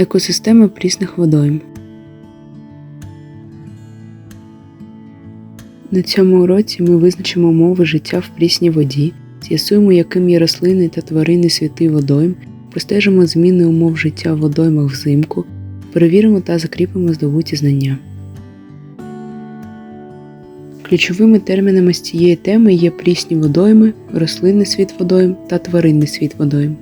Екосистема прісних водойм. На цьому уроці ми визначимо умови життя в прісній воді, з'ясуємо, яким є рослини та тварини світи водойм, простежимо зміни умов життя в водоймах взимку, перевіримо та закріпимо здобуті знання. Ключовими термінами з цієї теми є прісні водойми, рослинний світ водойм та тваринний світ водойм.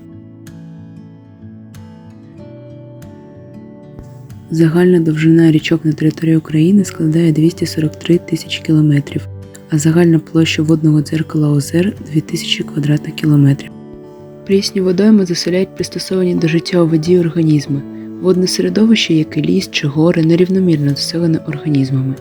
Загальна довжина річок на території України складає 243 тисячі кілометрів, а загальна площа водного дзеркала озер 2000 квадратних кілометрів. Прісні водойми заселяють пристосовані до життя у воді організми. Водне середовище, як і ліс чи гори, нерівномірно заселене організмами.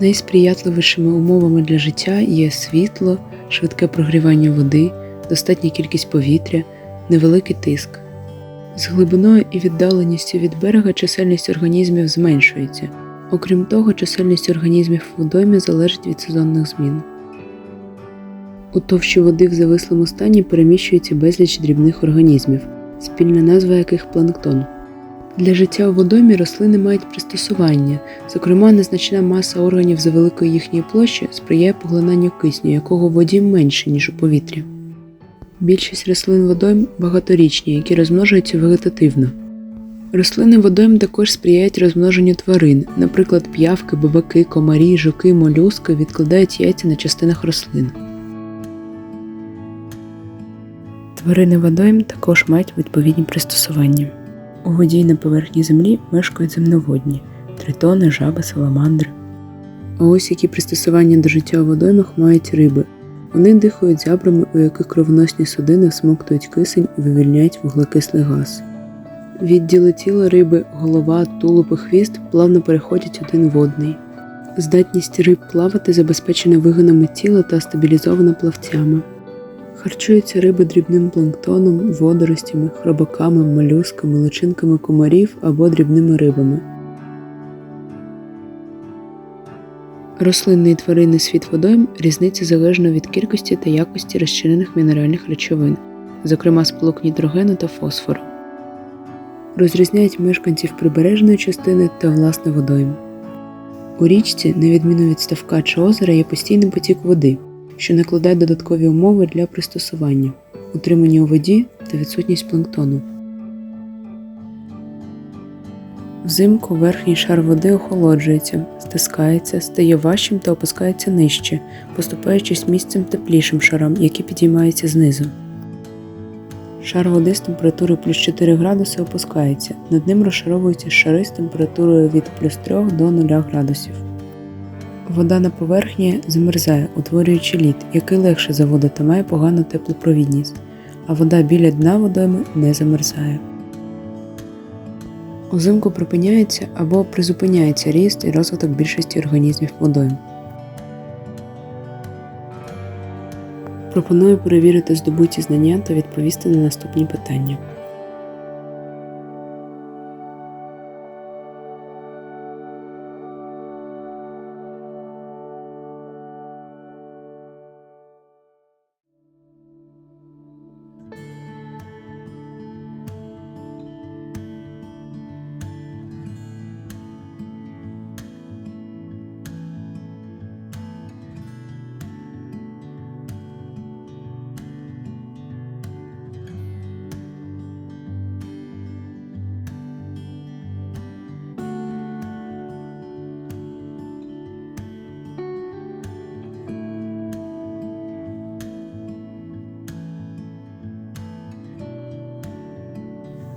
Найсприятливішими умовами для життя є світло, швидке прогрівання води, достатня кількість повітря, невеликий тиск. З глибиною і віддаленістю від берега чисельність організмів зменшується. Окрім того, чисельність організмів в водоймі залежить від сезонних змін. У товщі води в завислому стані переміщується безліч дрібних організмів, спільна назва яких планктон. Для життя у водоймі рослини мають пристосування, зокрема, незначна маса органів за великої їхньої площі сприяє поглинанню кисню, якого в воді менше, ніж у повітрі. Більшість рослин водойм багаторічні, які розмножуються вегетативно. Рослини водойм також сприяють розмноженню тварин, наприклад, п'явки, бабаки, комарі, жуки, молюски відкладають яйця на частинах рослин. Тварини водойм також мають відповідні пристосування. У воді на поверхні землі мешкають земноводні тритони, жаби, саламандри. А ось які пристосування до життя у водоймах мають риби. Вони дихають зябрами, у яких кровоносні судини всмоктують кисень і вивільняють вуглекислий газ. Відділи тіла риби, голова, тулуб і хвіст плавно переходять один в одний. Здатність риб плавати забезпечена вигинами тіла та стабілізована плавцями. Харчуються риби дрібним планктоном, водоростями, хробаками, молюсками, личинками комарів або дрібними рибами. Рослинний і тваринний світ водойм різниця залежно від кількості та якості розчинених мінеральних речовин, зокрема сполук нітрогену та фосфору. Розрізняють мешканців прибережної частини та власне водойм. У річці, на відміну від ставка чи озера, є постійний потік води, що накладає додаткові умови для пристосування, утримання у воді та відсутність планктону. Взимку верхній шар води охолоджується, стискається, стає важчим та опускається нижче, поступаючись місцем теплішим шарам, які підіймаються знизу. Шар води з температурою плюс 4 градуси опускається, над ним розшаровуються шари з температурою від плюс 3 до 0 градусів. Вода на поверхні замерзає, утворюючи лід, який легше за воду та має погану теплопровідність, а вода біля дна водойми не замерзає. Узимку припиняється або призупиняється ріст і розвиток більшості організмів водою. Пропоную перевірити здобуті знання та відповісти на наступні питання.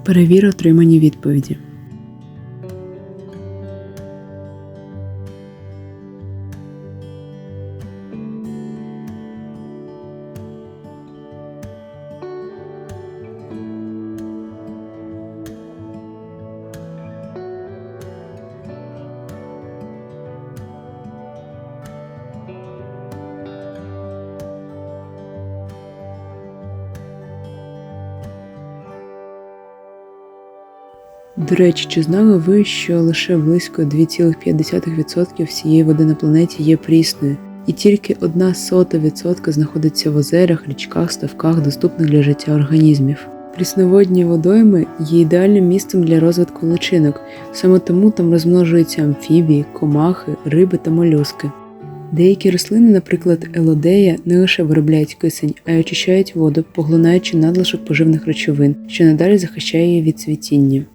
Перевір отримані відповіді. До речі, чи знали ви, що лише близько 2,5% всієї води на планеті є прісною, і тільки одна сота відсотка знаходиться в озерах, річках, ставках, доступних для життя організмів. Прісноводні водойми є ідеальним місцем для розвитку личинок, саме тому там розмножуються амфібії, комахи, риби та молюски. Деякі рослини, наприклад, елодея, не лише виробляють кисень, а й очищають воду, поглинаючи надлишок поживних речовин, що надалі захищає її від цвітіння.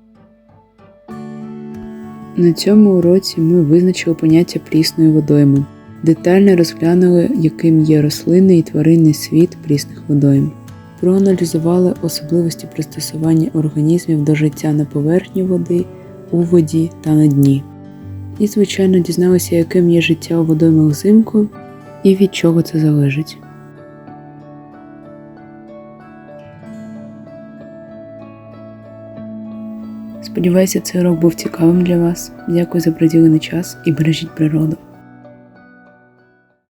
На цьому уроці ми визначили поняття прісної водойми, детально розглянули, яким є рослинний і тваринний світ прісних водойм. Проаналізували особливості пристосування організмів до життя на поверхні води, у воді та на дні. І, звичайно, дізналися, яким є життя у водоймах взимку і від чого це залежить. Сподіваюся, цей урок був цікавим для вас. Дякую за приділений час і бережіть природу.